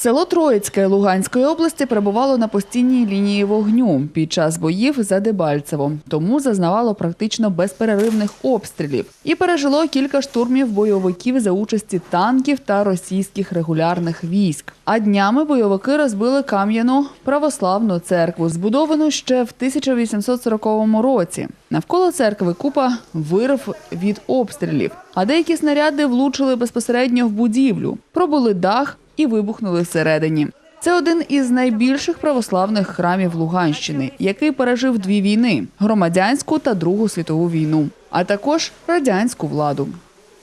Село Троїцьке Луганської області перебувало на постійній лінії вогню під час боїв за Дебальцево, тому зазнавало практично безперервних обстрілів і пережило кілька штурмів бойовиків за участі танків та російських регулярних військ. А днями бойовики розбили кам'яну православну церкву, збудовану ще в 1840 році. Навколо церкви купа вирв від обстрілів, а деякі снаряди влучили безпосередньо в будівлю, пробули дах і вибухнули всередині. Це один із найбільших православних храмів Луганщини, який пережив дві війни громадянську та Другу світову війну, а також радянську владу.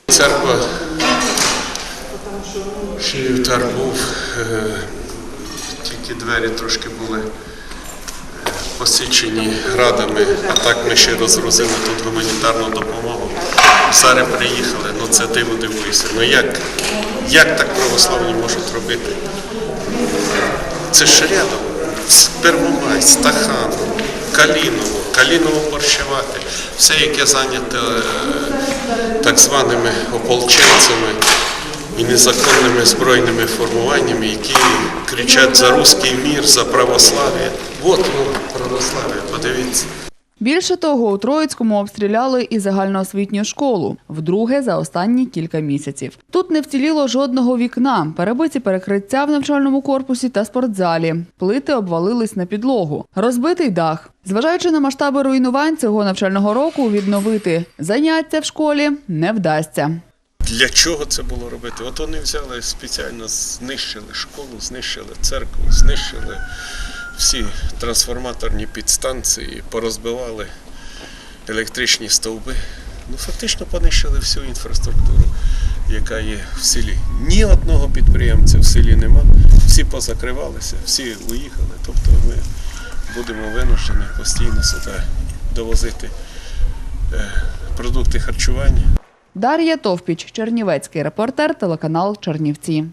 Церква ще й втар був, е, тільки двері трошки були е, посічені градами, а так ми ще розгрузили тут гуманітарну допомогу. Зараз приїхали, ну це диво дивуюся. Ну як, як так православні можуть робити? Це. З Первомай, Стахан, Каліново, Каліново борщевати, все, яке зайняте е, так званими ополченцями і незаконними збройними формуваннями, які кричать за руський мір, за православ'я. От воно православ'я, подивіться. Більше того, у Троїцькому обстріляли і загальноосвітню школу вдруге за останні кілька місяців. Тут не вціліло жодного вікна, перебиті перекриття в навчальному корпусі та спортзалі. Плити обвалились на підлогу, розбитий дах. Зважаючи на масштаби руйнувань цього навчального року, відновити заняття в школі не вдасться. Для чого це було робити? От вони взяли спеціально, знищили школу, знищили церкву, знищили всі трансформаторні підстанції, порозбивали електричні стовби. Ну, фактично понищили всю інфраструктуру, яка є в селі. Ні одного підприємця в селі нема. Всі позакривалися, всі уїхали. Тобто ми будемо винуждені постійно сюди довозити е, продукти харчування. Дар'я Товпіч, Чернівецький репортер, телеканал Чернівці.